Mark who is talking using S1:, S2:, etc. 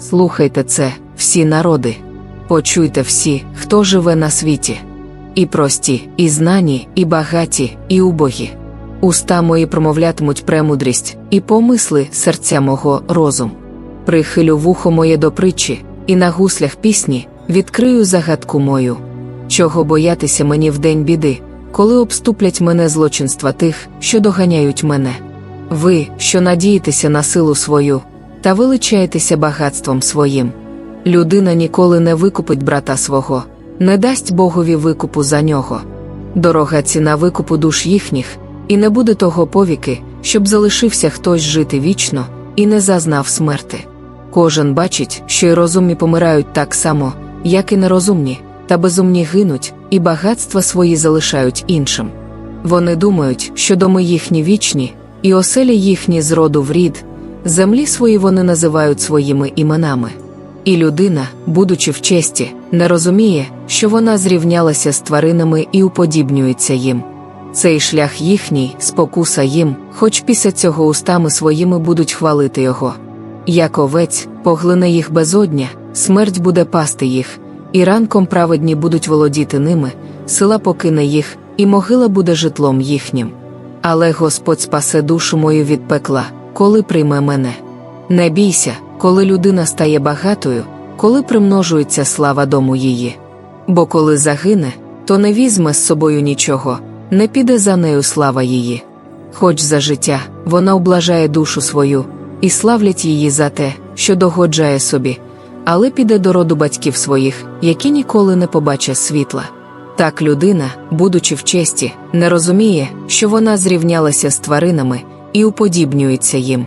S1: Слухайте це, всі народи. Почуйте всі, хто живе на світі. І прості, і знані, і багаті, і убогі. Уста мої промовлятимуть премудрість, і помисли серця мого розум. Прихилю вухо моє до притчі, і на гуслях пісні відкрию загадку мою. Чого боятися мені в день біди, коли обступлять мене злочинства тих, що доганяють мене. Ви, що надієтеся на силу свою, та величаєтеся багатством своїм. Людина ніколи не викупить брата свого, не дасть Богові викупу за нього. Дорога ціна викупу душ їхніх, і не буде того повіки, щоб залишився хтось жити вічно і не зазнав смерти. Кожен бачить, що й розумні помирають так само, як і нерозумні, та безумні гинуть, і багатства свої залишають іншим. Вони думають, що доми їхні вічні, і оселі їхні з роду в рід, землі свої вони називають своїми іменами. І людина, будучи в честі, не розуміє, що вона зрівнялася з тваринами і уподібнюється їм. Цей шлях їхній, спокуса їм, хоч після цього устами своїми будуть хвалити його. Як овець, поглине їх безодня, смерть буде пасти їх, і ранком праведні будуть володіти ними, сила покине їх, і могила буде житлом їхнім. Але Господь спасе душу мою від пекла, коли прийме мене. Не бійся, коли людина стає багатою, коли примножується слава дому її. Бо коли загине, то не візьме з собою нічого, не піде за нею слава її. Хоч за життя вона облажає душу свою, і славлять її за те, що догоджає собі, але піде до роду батьків своїх, які ніколи не побачать світла. Так людина, будучи в честі, не розуміє, що вона зрівнялася з тваринами і уподібнюється їм.